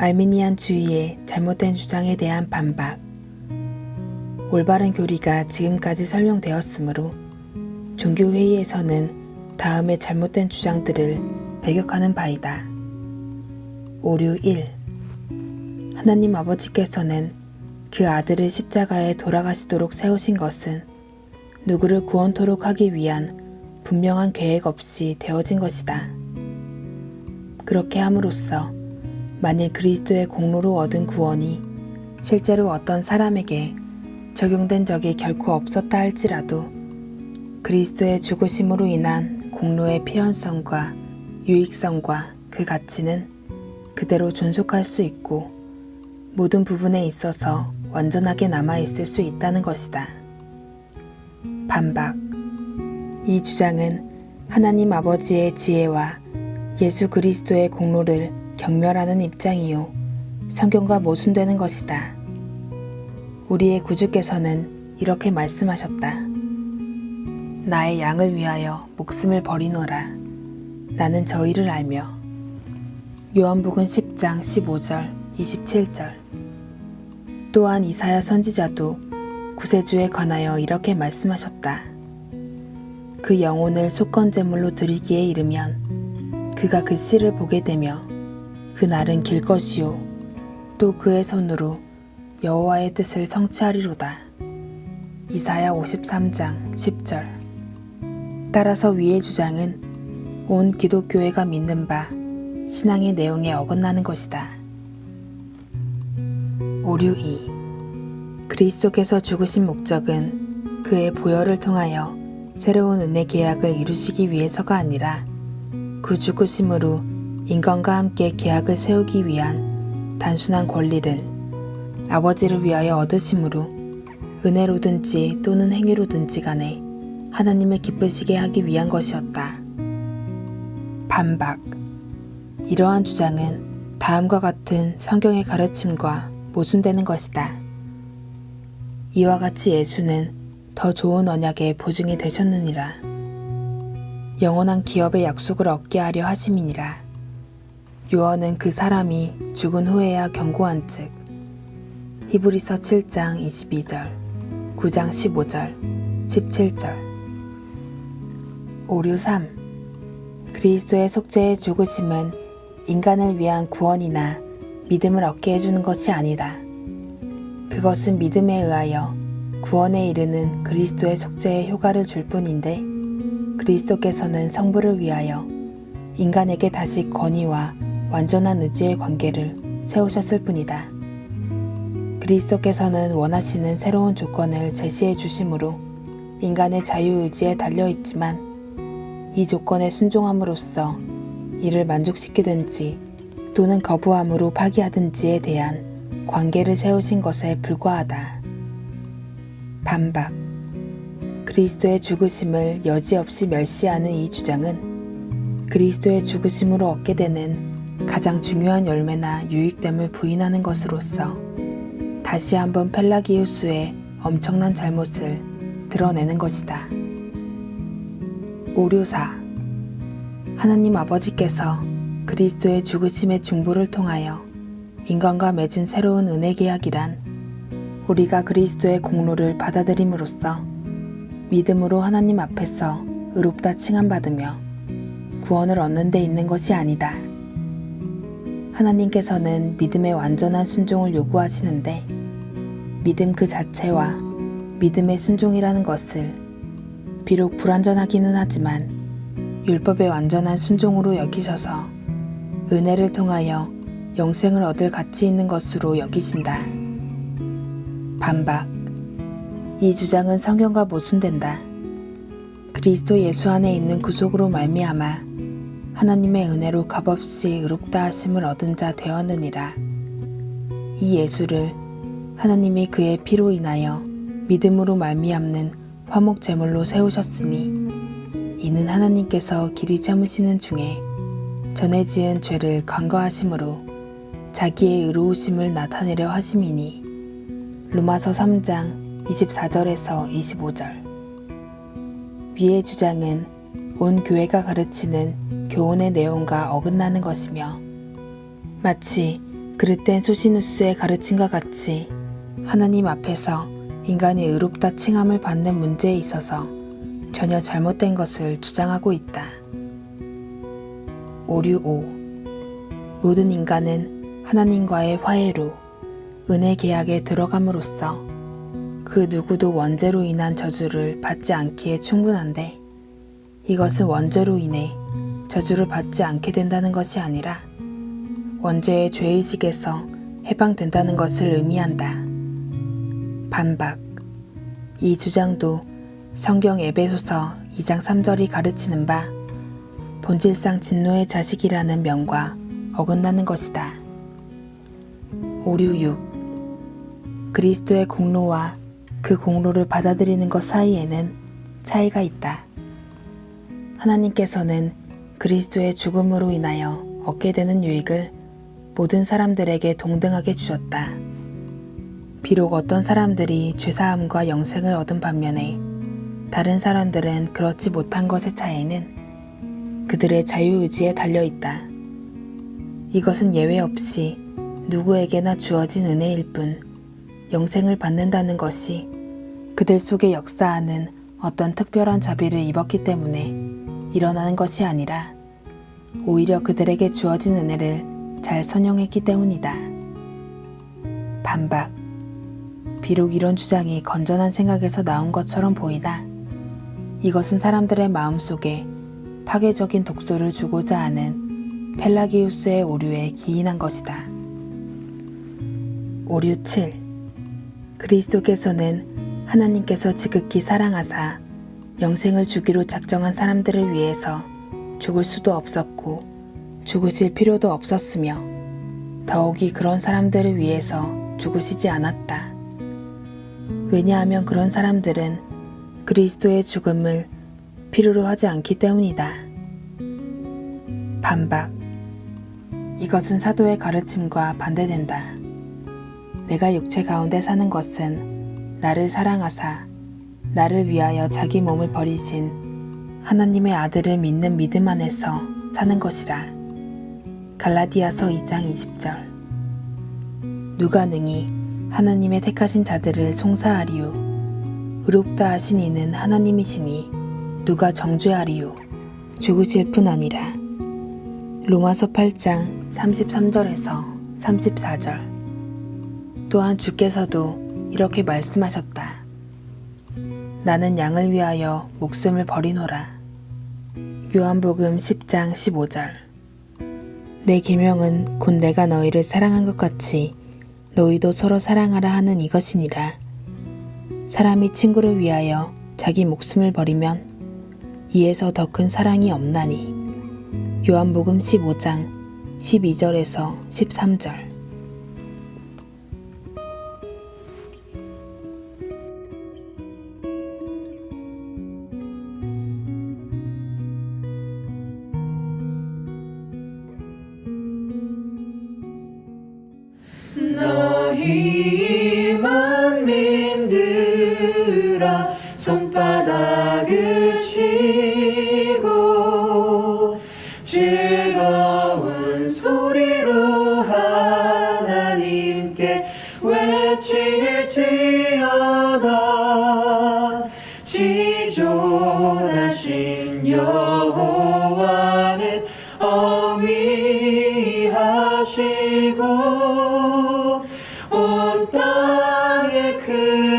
알미니안 주의의 잘못된 주장에 대한 반박. 올바른 교리가 지금까지 설명되었으므로 종교회의에서는 다음의 잘못된 주장들을 배격하는 바이다. 오류 1. 하나님 아버지께서는 그 아들을 십자가에 돌아가시도록 세우신 것은 누구를 구원토록 하기 위한 분명한 계획 없이 되어진 것이다. 그렇게 함으로써 만일 그리스도의 공로로 얻은 구원이 실제로 어떤 사람에게 적용된 적이 결코 없었다 할지라도 그리스도의 죽으심으로 인한 공로의 필연성과 유익성과 그 가치는 그대로 존속할 수 있고 모든 부분에 있어서 완전하게 남아있을 수 있다는 것이다. 반박. 이 주장은 하나님 아버지의 지혜와 예수 그리스도의 공로를 경멸하는 입장이요. 성경과 모순되는 것이다. 우리의 구주께서는 이렇게 말씀하셨다. 나의 양을 위하여 목숨을 버리노라. 나는 저희를 알며. 요한복음 10장 15절, 27절. 또한 이사야 선지자도 구세주에 관하여 이렇게 말씀하셨다. 그 영혼을 속건제물로 드리기에 이르면 그가 그 씨를 보게 되며 그 날은 길 것이요 또 그의 손으로 여호와의 뜻을 성취하리로다. 이사야 53장 10절. 따라서 위의 주장은 온 기독교회가 믿는 바 신앙의 내용에 어긋나는 것이다. 오류 2. 그리스도께서 죽으신 목적은 그의 보혈을 통하여 새로운 은혜 계약을 이루시기 위해서가 아니라 그 죽으심으로 인간과 함께 계약을 세우기 위한 단순한 권리를 아버지를 위하여 얻으심으로 은혜로든지 또는 행위로든지 간에 하나님을 기쁘시게 하기 위한 것이었다. 반박. 이러한 주장은 다음과 같은 성경의 가르침과 모순되는 것이다. 이와 같이 예수는 더 좋은 언약의 보증이 되셨느니라. 영원한 기업의 약속을 얻게 하려 하심이니라. 유언은 그 사람이 죽은 후에야 경고한 즉 히브리서 7장 22절, 9장 15절, 17절. 오류 3. 그리스도의 속죄의 죽으심은 인간을 위한 구원이나 믿음을 얻게 해주는 것이 아니다. 그것은 믿음에 의하여 구원에 이르는 그리스도의 속죄의 효과를 줄 뿐인데 그리스도께서는 성부를 위하여 인간에게 다시 권위와 완전한 의지의 관계를 세우셨을 뿐이다. 그리스도께서는 원하시는 새로운 조건을 제시해 주심으로 인간의 자유의지에 달려 있지만 이 조건에 순종함으로써 이를 만족시키든지 또는 거부함으로 파기하든지에 대한 관계를 세우신 것에 불과하다. 반박. 그리스도의 죽으심을 여지없이 멸시하는 이 주장은 그리스도의 죽으심으로 얻게 되는 가장 중요한 열매나 유익됨을 부인하는 것으로서 다시 한번 펠라기우스의 엄청난 잘못을 드러내는 것이다. 오류사 하나님 아버지께서 그리스도의 죽으심의 중보를 통하여 인간과 맺은 새로운 은혜 계약이란 우리가 그리스도의 공로를 받아들임으로써 믿음으로 하나님 앞에서 의롭다 칭함받으며 구원을 얻는 데 있는 것이 아니다. 하나님께서는 믿음의 완전한 순종을 요구하시는데 믿음 그 자체와 믿음의 순종이라는 것을 비록 불완전하기는 하지만 율법의 완전한 순종으로 여기셔서 은혜를 통하여 영생을 얻을 가치 있는 것으로 여기신다. 반박. 이 주장은 성경과 모순된다. 그리스도 예수 안에 있는 구속으로 말미암아 하나님의 은혜로 값없이 의롭다 하심을 얻은 자 되었느니라. 이 예수를 하나님이 그의 피로 인하여 믿음으로 말미암는 화목 제물로 세우셨으니 이는 하나님께서 길이 참으시는 중에 전에 지은 죄를 간과하심으로 자기의 의로우심을 나타내려 하심이니. 로마서 3장 24절에서 25절. 위의 주장은 온 교회가 가르치는 교훈의 내용과 어긋나는 것이며 마치 그릇된 소시누스의 가르침과 같이 하나님 앞에서 인간이 의롭다 칭함을 받는 문제에 있어서 전혀 잘못된 것을 주장하고 있다. 오류 5 모든 인간은 하나님과의 화해로 은혜 계약에 들어감으로써 그 누구도 원죄로 인한 저주를 받지 않기에 충분한데 이것은 원죄로 인해 저주를 받지 않게 된다는 것이 아니라 원죄의 죄의식에서 해방된다는 것을 의미한다. 반박. 이 주장도 성경 에베소서 2장 3절이 가르치는 바 본질상 진노의 자식이라는 명과 어긋나는 것이다. 오류 6. 그리스도의 공로와 그 공로를 받아들이는 것 사이에는 차이가 있다. 하나님께서는 그리스도의 죽음으로 인하여 얻게 되는 유익을 모든 사람들에게 동등하게 주셨다. 비록 어떤 사람들이 죄사함과 영생을 얻은 반면에 다른 사람들은 그렇지 못한 것의 차이는 그들의 자유의지에 달려 있다. 이것은 예외 없이 누구에게나 주어진 은혜일 뿐 영생을 받는다는 것이 그들 속에 역사하는 어떤 특별한 자비를 입었기 때문에 일어나는 것이 아니라 오히려 그들에게 주어진 은혜를 잘 선용했기 때문이다. 반박. 비록 이런 주장이 건전한 생각에서 나온 것처럼 보이나 이것은 사람들의 마음속에 파괴적인 독소를 주고자 하는 펠라기우스의 오류에 기인한 것이다. 오류 7. 그리스도께서는 하나님께서 지극히 사랑하사 영생을 주기로 작정한 사람들을 위해서 죽을 수도 없었고 죽으실 필요도 없었으며 더욱이 그런 사람들을 위해서 죽으시지 않았다. 왜냐하면 그런 사람들은 그리스도의 죽음을 필요로 하지 않기 때문이다. 반박. 이것은 사도의 가르침과 반대된다. 내가 육체 가운데 사는 것은 나를 사랑하사 나를 위하여 자기 몸을 버리신 하나님의 아들을 믿는 믿음 안에서 사는 것이라. 갈라디아서 2장 20절. 누가 능히 하나님의 택하신 자들을 송사하리요. 의롭다 하신 이는 하나님이시니 누가 정죄하리요. 죽으실 뿐 아니라. 로마서 8장 33절에서 34절. 또한 주께서도 이렇게 말씀하셨다. 나는 양을 위하여 목숨을 버리노라. 요한복음 10장 15절. 내 계명은 곧 내가 너희를 사랑한 것 같이 너희도 서로 사랑하라 하는 이것이니라. 사람이 친구를 위하여 자기 목숨을 버리면 이에서 더 큰 사랑이 없나니. 요한복음 15장 12절에서 13절. 너희 만민들아 손바닥을 치고 즐거운 소리로 하나님께 외칠지어다. 지존하신 여호와는 어미하시고 온 땅에 그